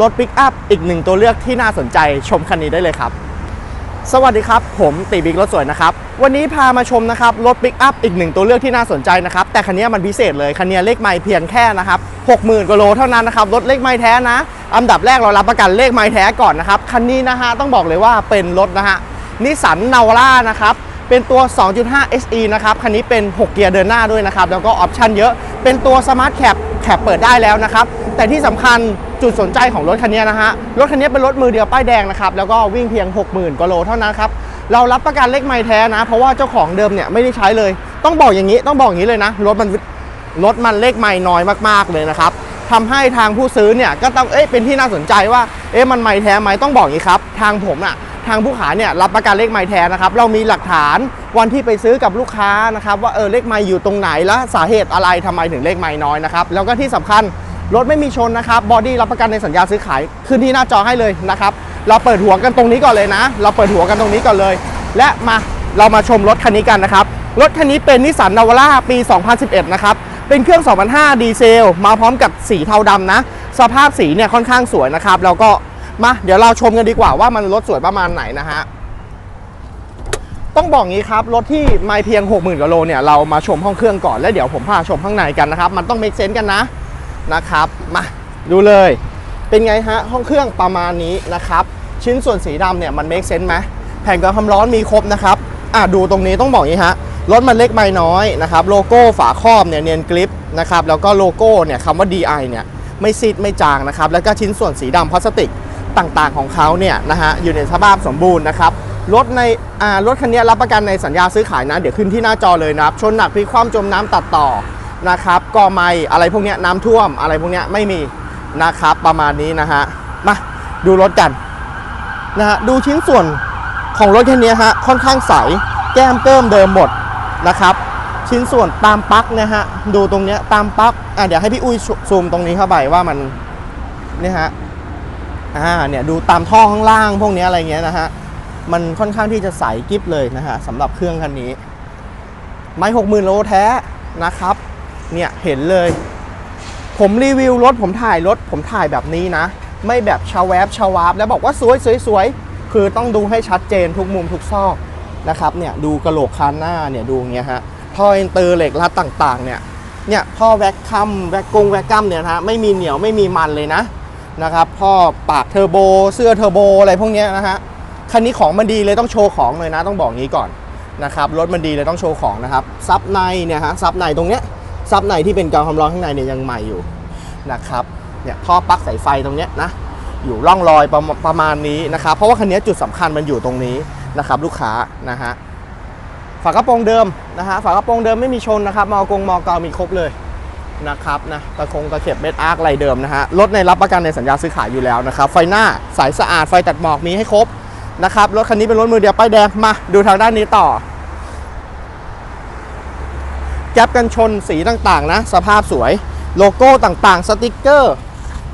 รถปิกอัพอีกหนึ่งตัวเลือกที่น่าสนใจชมคันนี้ได้เลยครับ สวัสดีครับ ผมตีบิ๊กรถสวยนะครับ วันนี้พามาชมนะครับรถปิกอัพอีกหนึ่งตัวเลือกที่น่าสนใจนะครับ แต่คันนี้มันพิเศษเลยคันนี้เลขไมล์เพียงแค่นะครับ60,000กว่าโลเท่านั้นนะครับรถเลขไมล์แท้นะอันดับแรกเรารับประกันเลขไมล์แท้ก่อนนะครับคันนี้นะฮะต้องบอกเลยว่าเป็นรถนะฮะนิสสันนาวาร่านะครับเป็นตัว 2.5 SE นะครับ คันนี้เป็น 6 เกียร์เดินหน้าด้วยนะครับ แล้วก็ออปชันเยอะ เป็นตัวสมาร์ทแคป แคปเปิดได้แล้วนะครับ แต่ที่สำคัญจุดสนใจของรถคันนี้นะฮะ รถคันนี้เป็นรถมือเดียวป้ายแดงนะครับ แล้วก็วิ่งเพียง 60,000กว่าโลเท่านั้นครับ เรารับประกันเลขไมล์แท้นะ เพราะว่าเจ้าของเดิมเนี่ยไม่ได้ใช้เลย ต้องบอกอย่างนี้ ต้องบอกอย่างนี้เลยนะ รถมันรถมันเลขไมล์น้อยมากๆเลยนะครับทำให้ทางผู้ซื้อเนี่ยก็ต้อง เอ๊ะเป็นที่น่าสนใจว่า เอ๊ะ มันไมล์แท้ไหมต้องบอกอย่างนี้ครับ ทางผมอะ ทางผู้ขายเนี่ยรับประกันเลขไมล์แท้นะครับ เรามีหลักฐานวันที่ไปซื้อกับลูกค้านะครับว่าเออเลขไมล์อยู่ตรงไหนและสาเหตุอะไรทำไมถึงเลขไมล์น้อยนะครับแล้วก็ที่สำคัญรถไม่มีชนนะครับบอดี้รับประกันในสัญญาซื้อขายขึ้นที่หน้าจอให้เลยนะครับเราเปิดหัวกันตรงนี้ก่อนเลยนะ เราเปิดหัวกันตรงนี้ก่อนเลย และมาเรามาชมรถคันนี้กันนะครับรถคันนี้เป็นนิสสันนาวาร่าปี 2011 นะครับ เป็นเครื่อง 2005 ดีเซล มาพร้อมกับสีเทาดำนะ สภาพสีเนี่ยค่อนข้างสวยนะครับ แล้วก็ มาเดี๋ยวเราชมกันดีกว่าว่ามันรถสวยประมาณไหนนะฮะต้องบอกงี้ครับ รถที่ไม่เพียง 60,000กว่าโลเนี่ยเรามาชมห้องเครื่องก่อนแล้วเดี๋ยวผมพาชมข้างในกันนะครับ มันต้องเมคเซนต์กันนะนะครับมาดูเลย เป็นไงฮะห้องเครื่องประมาณนี้นะครับ ชิ้นส่วนสีดำเนี่ยมันเมคเซนต์ไหมแผ่นกันความร้อนมีครบนะครับอะดูตรงนี้ต้องบอกงี้ฮะรถมันเล็กไม่น้อยนะครับโลโก้ฝาครอบเนี่ยเนียนกริปนะครับแล้วก็โลโก้เนี่ยคำว่า DI เนี่ยไม่ซีดไม่จางนะครับแล้วก็ชิ้นส่วนสีดำพลาสติก ต่างๆของเขาเนี่ยนะฮะอยู่ในสภาพสมบูรณ์นะครับรถในอ่ารถคันนี้รับประกันในสัญญาซื้อขายนะเดี๋ยวขึ้นที่หน้าจอเลยนะครับชนหนักพลิกคว่ำจมน้ำตัดต่อนะครับกอไม้อะไรพวกเนี้ยน้ำท่วมอะไรพวกเนี้ยไม่มีนะครับประมาณนี้นะฮะมาดูรถกันนะฮะดูชิ้นส่วนของรถคันนี้ฮะค่อนข้างใสแก้มเติมเดิมหมดนะครับ ชิ้นส่วนตามปลั๊กนะฮะดูตรงเนี้ยตามปลั๊กอะเดี๋ยวให้พี่อุ้ยซูมตรงนี้เข้าไปว่ามันเนี่ยฮะ อ่าเนี่ยดูตามท่อข้างล่างพวกนี้อะไรเงี้ยนะฮะมันค่อนข้างที่จะใสกิฟเลยนะฮะสำหรับเครื่องคันนี้ ไม่หกหมื่นโลแท้นะครับ เนี่ยเห็นเลย ผมรีวิวรถผมถ่ายรถ ผมถ่ายแบบนี้นะ ไม่แบบชาวแวบชาวาบแล้วบอกว่าสวยสวยสวยคือต้องดูให้ชัดเจนทุกมุมทุกซอกนะครับเนี่ยดูกระโหลกคานหน้าเนี่ยดูเงี้ยฮะท่อเอนเตอร์เหล็กรัดต่างๆเนี่ยเนี่ยท่อแวคคัมแวคกงแวคกัมเนี่ยนะฮะไม่มีเหนียวไม่มีมันเลยนะ นะครับท่อปากเทอร์โบ เสื้อเทอร์โบอะไรพวกเนี้ยนะฮะคันนี้ของมันดีเลยต้องโชว์ของเลยนะต้องบอกงี้ก่อนนะครับรถมันดีเลยต้องโชว์ของนะครับซับในเนี่ยฮะซับในตรงเนี้ยซับในที่เป็นกาวความร้อนข้างในเนี่ยยังใหม่อยู่นะครับเนี่ยท่อปลั๊กสายไฟตรงเนี้ยนะอยู่ร่องรอยประมาประมาณนี้นะครับเพราะว่าคันนี้จุดสำคัญมันอยู่ตรงนี้นะครับลูกค้านะฮะฝากระโปรงเดิมนะฮะฝากระโปรงเดิมไม่มีชนนะครับมอกงมอกาวมีครบเลย นะครับนะตะคงตะเข็บเม็ดอาร์คไรเดิมนะฮะรถในรับประกันในสัญญาซื้อขายอยู่แล้วนะครับไฟหน้าสายสะอาดไฟตัดหมอกมีให้ครบนะครับรถคันนี้เป็นรถมือเดียวป้ายแดงมาดูทางด้านนี้ต่อแก๊ปกันชนสีต่างๆนะสภาพสวยโลโก้ต่างๆ สติกเกอร์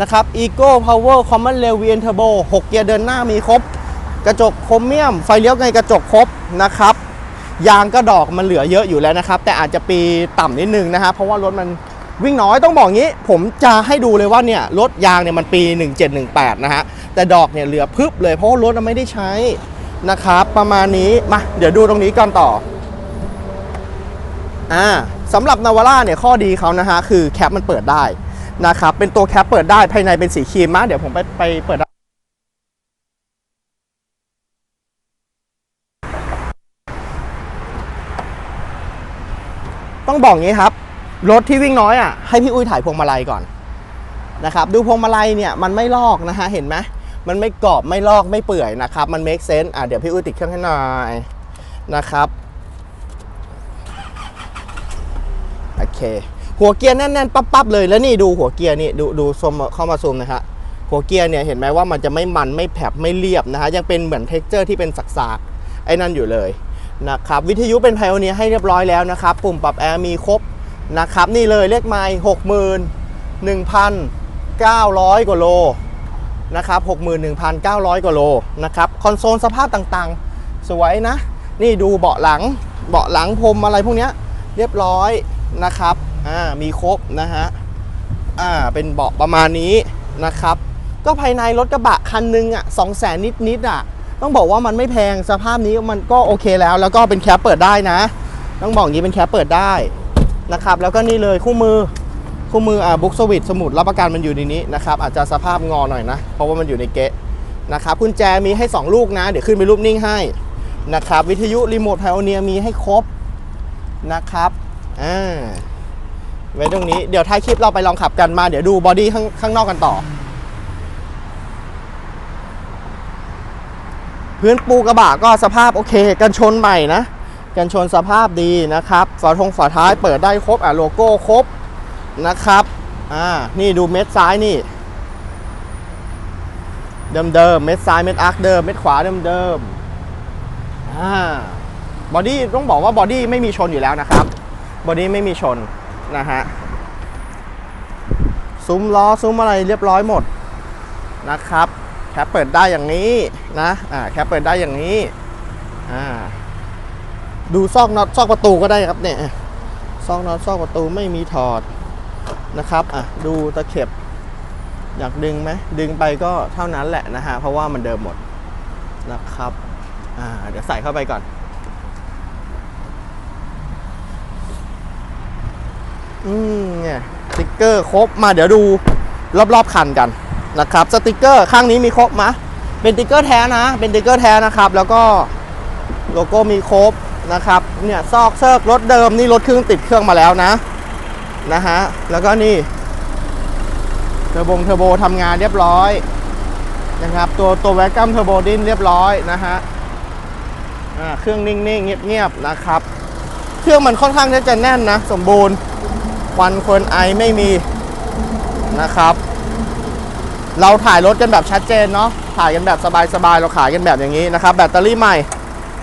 นะครับ Ego Power Common Rail VN Turbo 6 เกียร์เดินหน้ามีครบ กระจกโครเมียม ไฟเลี้ยวไงกระจกครบนะครับ ยางก็ดอกมันเหลือเยอะอยู่แล้วนะครับ แต่อาจจะปีต่ำนิดนึงนะฮะเพราะว่ารถมัน วิ่งน้อยต้องบอกงี้ ผมจะให้ดูเลยว่าเนี่ยรถยางเนี่ยมันปี 1718 นะฮะ แต่ดอกเนี่ยเหลือพึบเลยเพราะรถมันไม่ได้ใช้นะครับ ประมาณนี้มาเดี๋ยวดูตรงนี้กันต่ออ่าสำหรับนาวาร่าเนี่ยข้อดีเขานะฮะคือแคปมันเปิดได้นะครับเป็นตัวแคปเปิดได้ภายในเป็นสีครีมนะเดี๋ยวผมไปไปเปิดต้องบอกงี้ครับ รถที่วิ่งน้อยอะให้พี่อุ้ยถ่ายพวงมาลัยก่อนนะครับดูพวงมาลัยเนี่ยมันไม่ลอกนะฮะเห็นไหมมันไม่กรอบไม่ลอกไม่เปื่อยนะครับ มัน make sense อะเดี๋ยวพี่อุ้ยติดเครื่องให้หน่อยนะครับโอเค หัวเกียร์แน่นๆปั๊บๆเลยแล้วนี่ดูหัวเกียร์นี่ดูดูซูมเข้ามาซูมนะฮะหัวเกียร์เนี่ยเห็นไหมว่ามันจะไม่มันไม่แผบไม่เรียบนะฮะยังเป็นเหมือนเท็กเจอร์ที่เป็นสักๆไอ้นั่นอยู่เลยนะครับวิทยุเป็นไพโอเนียให้เรียบร้อยแล้วนะครับ ปุ่มปรับแอร์มีครบ นะครับ นี่เลยเลขไมล์หกหมื่นหนึ่งพันเก้าร้อยกว่าโลนะครับหกหมื่นหนึ่งพันเก้าร้อยกว่าโลนะครับคอนโซลสภาพต่างๆ สวยนะ นี่ดูเบาะหลังเบาะหลังพรมอะไรพวกเนี้ยเรียบร้อยนะครับอ่ามีครบนะฮะอ่าเป็นเบาะประมาณนี้นะครับ ก็ภายในรถกระบะคันหนึงอะสองแสนนิดนิดๆอะต้องบอกว่ามันไม่แพงสภาพนี้มันก็โอเคแล้ว แล้วก็เป็นแคปเปิดได้นะ ต้องบอกอย่างนี้เป็นแคปเปิดได้ นะครับแล้วก็นี่เลยคู่มือคู่มืออ่าบุ๊กสวิตสมุดรับประกันมันอยู่ในนี้นะครับอาจจะสภาพงอหน่อยนะ เพราะว่ามันอยู่ในเกะนะครับกุญแจมีให้ 2 ลูกนะ เดี๋ยวขึ้นเป็นรูปนิ่งให้นะครับวิทยุรีโมทไพโอเนียมีให้ครบนะครับอ่าไว้ตรงนี้เดี๋ยวท้ายคลิปเราไปลองขับกันมาเดี๋ยวดูบอดี้ข้างข้างนอกกันต่อ พื้นปูกระบะก็สภาพโอเค กันชนใหม่นะ กันชนสภาพดีนะครับฝาทงฝาท้ายเปิดได้ครบอะโลโก้ครบนะครับอ่านี่ดูเม็ดซ้ายนี่ เดิมเดิมเม็ดซ้ายเม็ดอาร์คเดิมเม็ดขวาเดิมเดิมอ่าบอดี้ต้องบอกว่าบอดี้ไม่มีชนอยู่แล้วนะครับบอดี้ไม่มีชนนะฮะซุ้มล้อซุ้มอะไรเรียบร้อยหมดนะครับแคปเปิดได้อย่างนี้นะอ่าแคปเปิดได้อย่างนี้อ่า ดูซอกน็อตซอกประตูก็ได้ครับเนี่ยซอกน็อตซอกประตูไม่มีถอดนะครับอะดูตะเข็บ อยากดึงไหมดึงไปก็เท่านั้นแหละนะฮะเพราะว่ามันเดิมหมดนะครับอ่าเดี๋ยวใส่เข้าไปก่อนอืมเนี่ยสติกเกอร์ครบมาเดี๋ยวดูรอบๆคันกันนะครับสติกเกอร์ข้างนี้มีครบมะเป็นสติกเกอร์แท้นะ เป็นสติกเกอร์แท้นะครับ แล้วก็โลโก้มีครบ นะครับเนี่ยซอกเซิร์กรถเดิมนี่รถเครื่องติดเครื่องมาแล้วนะนะฮะแล้วก็นี่เทอร์โบเทอร์โบทำงานเรียบร้อยนะครับตัวตัวแวกกัมเทอร์โบดินเรียบร้อยนะฮะเครื่องนิ่งๆเงียบๆนะครับ เครื่องมันค่อนข้างจะแน่นนะ สมบูรณ์ควันควนไอไม่มีนะครับ เราถ่ายรถกันแบบชัดเจนเนาะถ่ายกันแบบสบายๆเราขายกันแบบอย่างนี้นะครับ แบตเตอรี่ใหม่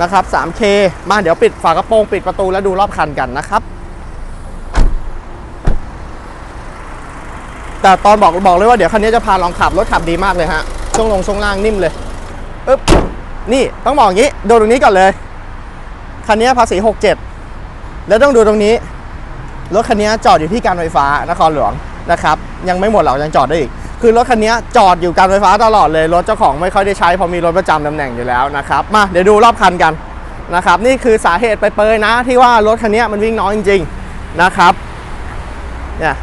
นะครับ 3K มาเดี๋ยวปิดฝากระโปรงปิดประตูแล้วดูรอบคันกันนะครับแต่ตอนบอกบอกเลยว่าเดี๋ยวคันนี้จะพาลองขับรถขับดีมากเลยฮะช่วงลงช่วงล่างนิ่มเลยอึ๊บนี่ต้องบอกอย่างนี้ดูตรงนี้ก่อนเลยคันนี้ภาษี 67 แล้วต้องดูตรงนี้รถคันนี้จอดอยู่ที่การไฟฟ้านครหลวงนะครับ ยังไม่หมดหรอกยังจอดได้อีก คือรถคันนี้จอดอยู่การไฟฟ้าตลอดเลยรถเจ้าของไม่ค่อยได้ใช้เพราะมีรถประจำตำแหน่งอยู่แล้วนะครับมาเดี๋ยวดูรอบคันกันนะครับนี่คือสาเหตุไปเปยนะ ที่ว่ารถคันนี้มันวิ่งน้อยจริงๆนะครับเนี่ย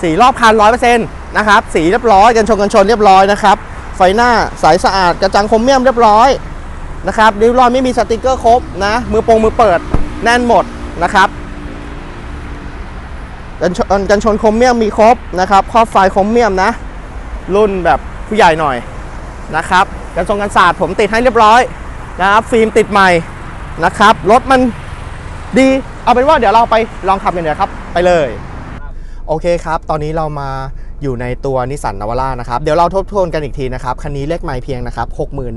สีรอบคันร้อยเปอร์เซ็นต์นะครับสีเรียบร้อยกันชนกันชนเรียบร้อยนะครับไฟหน้าใสสะอาดกระจังคมเมี่ยมเรียบร้อยนะครับริ้วรอยไม่มีสติกเกอร์ครบนะมือปงมือเปิดแน่นหมดนะครับ กันชนกันชนคมเมียมมีครบนะครับครอบไฟคมเมียมนะ รุ่นแบบผู้ใหญ่หน่อยนะครับกันทรงกันศาสตร์ผมติดให้เรียบร้อยนะครับฟิล์มติดใหม่นะครับรถมันดีเอาเป็นว่าเดี๋ยวเราไปลองขับกันเดี๋ยวครับ ไปเลย โอเคครับ ตอนนี้เรามา อยู่ในตัวนิสสันนาวาร่านะครับ เดี๋ยวเราทบทวนกันอีกทีนะครับ คันนี้เลขไมล์เพียงนะครับ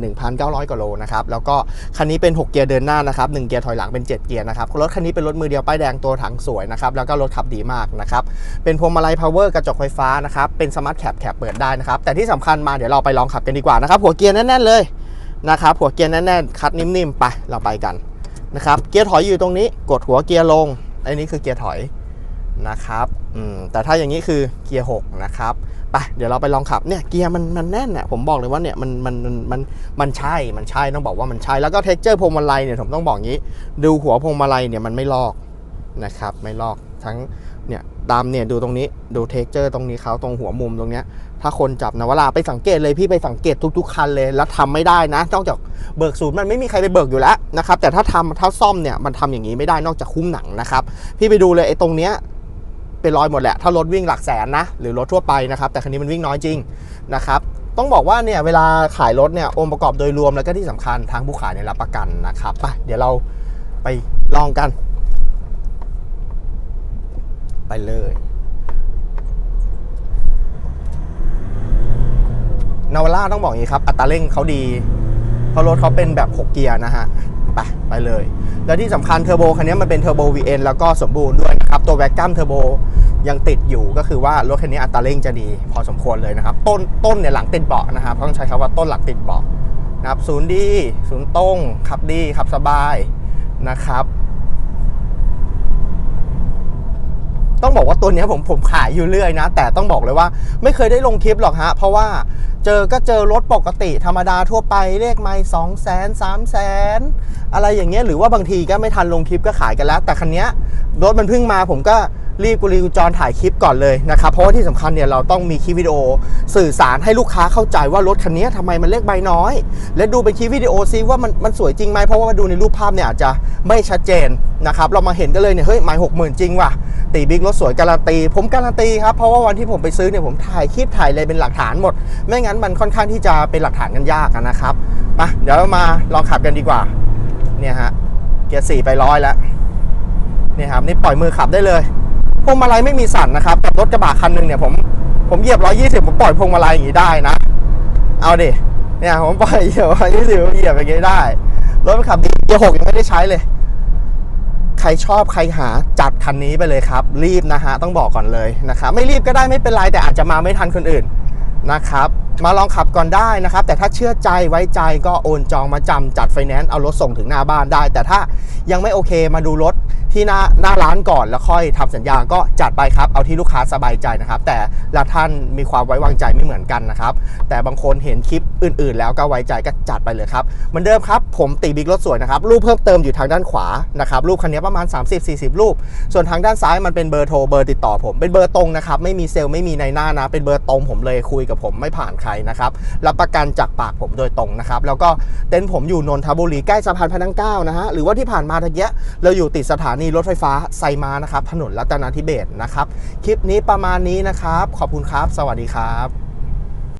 61,900 กว่าโลนะครับ แล้วก็คันนี้เป็น 6 เกียร์เดินหน้านะครับ 1 เกียร์ถอยหลังเป็น 7 เกียร์นะครับ รถคันนี้เป็นรถมือเดียวป้ายแดงตัวถังสวยนะครับ แล้วก็รถขับดีมากนะครับ เป็นพวงมาลัยพาวเวอร์กระจกไฟฟ้านะครับ เป็นสมาร์ทแคปแคปเปิดได้นะครับ แต่ที่สำคัญมาเดี๋ยวเราไปลองขับกันดีกว่านะครับ หัวเกียร์แน่นๆเลยนะครับหัวเกียร์แน่นๆคัดนิ่มๆไปเราไปกันนะครับเกียร์ถอยอยู่ตรงนี้กดหัวเกียร์ลงอันนี้คือเกียร์ถอย นะครับอืมแต่ถ้าอย่างนี้คือเกียร์6นะครับไปเดี๋ยวเราไปลองขับเนี่ยเกียร์มันมันแน่นเนี่ยผมบอกเลยว่าเนี่ยมันมันมันมันมันใช่มันใช่ต้องบอกว่ามันใช่แล้วก็เท็กเจอร์พวงมาลัยเนี่ยผมต้องบอกงี้ ดูหัวพวงมาลัยเนี่ยมันไม่ลอกนะครับไม่ลอกทั้งเนี่ยตามเนี่ยดูตรงนี้ดูเท็กเจอร์ตรงนี้เขาตรงหัวมุมตรงเนี้ยถ้าคนจับนะเวลาไปสังเกตเลยพี่ไปสังเกตทุกๆคันเลย แล้วทำไม่ได้นะนอกจากเบิกศูนย์มันไม่มีใครไปเบิกอยู่แล้วนะครับแต่ถ้าทำถ้าซ่อมเนี่ยมันทำอย่างนี้ไม่ได้นอกจากคุ้มหนังนะครับพี่ไปดูเลยไอ้ตรงเนี้ย เป็นรอยหมดแหละ ถ้ารถวิ่งหลักแสนนะ หรือรถทั่วไปนะครับ แต่คันนี้มันวิ่งน้อยจริงนะครับ ต้องบอกว่าเนี่ยเวลาขายรถเนี่ยองค์ประกอบโดยรวมแล้วก็ที่สำคัญทางผู้ขายเนี่ยรับประกันนะครับไปเดี๋ยวเราไปลองกัน ไปเลยนาวาร่าต้องบอกอย่างนี้ครับ อัตราเร่งเขาดี เพราะรถเขาเป็นแบบ 6 เกียร์นะฮะ ไปไปเลย แล้วที่สำคัญเทอร์โบคันนี้มันเป็นเทอร์โบ VN แล้วก็สมบูรณ์ด้วยนะครับตัวแวกกัมเทอร์โบยังติดอยู่ก็คือว่ารถคันนี้อัตราเร่งจะดีพอสมควรเลยนะครับ ต้นต้นเนี่ยหลังติดเบาะนะครับต้องใช้คำว่าต้นหลังติดเบาะนะครับศูนย์ดีศูนย์ตรงขับดีขับสบายนะครับ ต้องบอกว่าตัวนี้ผมผมขายอยู่เรื่อยนะ แต่ต้องบอกเลยว่าไม่เคยได้ลงคลิปหรอกฮะเพราะว่า เจอก็เจอรถปกติธรรมดาทั่วไปเลขไม่สองแสนสามแสนอะไรอย่างเงี้ยหรือว่าบางทีก็ไม่ทันลงคลิปก็ขายกันแล้ว แต่คันนี้รถมันเพิ่งมาผมก็รีบกุลีกุจรถ่ายคลิปก่อนเลยนะครับเพราะว่าที่สำคัญเนี่ยเราต้องมีคลิปวิดีโอ สื่อสารให้ลูกค้าเข้าใจว่ารถคันนี้ยทำไมมันเลขใบน้อย และดูเป็นคลิปวิดีโอซิว่ามันมันสวยจริงไหมเพราะว่าดูในรูปภาพเนี่ยอาจจะไม่ชัดเจนนะครับเรามาเห็นกันเลยเนี่ยเฮ้ยไม่หกหมื่นจริงว่ะ ตีบิ๊กรถสวยการันตี ผมการันตีครับ เพราะว่าวันที่ผมไปซื้อเนี่ยผมถ่ายคลิปถ่ายอะไรเป็นหลักฐานหมด ไม่งั้นมันค่อนข้างที่จะเป็นหลักฐานกันยากนะครับมาเดี๋ยวมาลองขับกันดีกว่า เนี่ยฮะเกียร์สี่ไปร้อยแล้วเนี่ยครับนี่ปล่อยมือขับได้เลยพวงมาลัยไม่มีสั่นนะครับแต่รถกระบะคันหนึ่งเนี่ยผมผมเหยียบร้อยยี่สิบผมปล่อยพวงมาลัยอย่างนี้ได้นะ เอาดิเนี่ยผมปล่อยเหยียบร้อยยี่สิบเหยียบอย่างนี้ได้รถมันขับดีเกียร์หกยังไม่ได้ใช้เลย ใครชอบใครหาจัดคันนี้ไปเลยครับ รีบนะฮะต้องบอกก่อนเลยนะครับไม่รีบก็ได้ไม่เป็นไรแต่อาจจะมาไม่ทันคนอื่นนะครับมาลองขับก่อนได้นะครับ แต่ถ้าเชื่อใจไว้ใจก็โอนจองมาจำจัดไฟแนนซ์เอารถส่งถึงหน้าบ้านได้ แต่ถ้ายังไม่โอเคมาดูรถ ที่หน้าหน้าร้านก่อนแล้วค่อยทำสัญญาก็จัดไปครับ เอาที่ลูกค้าสบายใจนะครับ แต่ละท่านมีความไว้วางใจไม่เหมือนกันนะครับ แต่บางคนเห็นคลิปอื่น ๆ แล้วก็ไว้ใจก็จัดไปเลยครับเหมือนเดิมครับผมตีบิ๊กรถสวยนะครับรูปเพิ่มเติมอยู่ทางด้านขวานะครับรูปคันนี้ประมาณ 30-40 รูป ส่วนทางด้านซ้ายมันเป็นเบอร์โทรเบอร์ติดต่อผมเป็นเบอร์ตรงนะครับไม่มีเซลล์ไม่มีในหน้านะ เป็นเบอร์ตรงผมเลยคุยกับผมไม่ผ่านใครนะครับรับประกันจากปากผมโดยตรงนะครับแล้วก็เต็นท์ผมอยู่นนทบุรีใกล้สะพานพระนั่งเก้านะฮะหรือว่าที่ผ่านมาตะเยะเราอยู่ติดสถานนีรถไฟฟ้าไซมานะครับถนนรัตนาธิเบศนะครับ คลิปนี้ประมาณนี้นะครับ ขอบคุณครับ สวัสดีครับ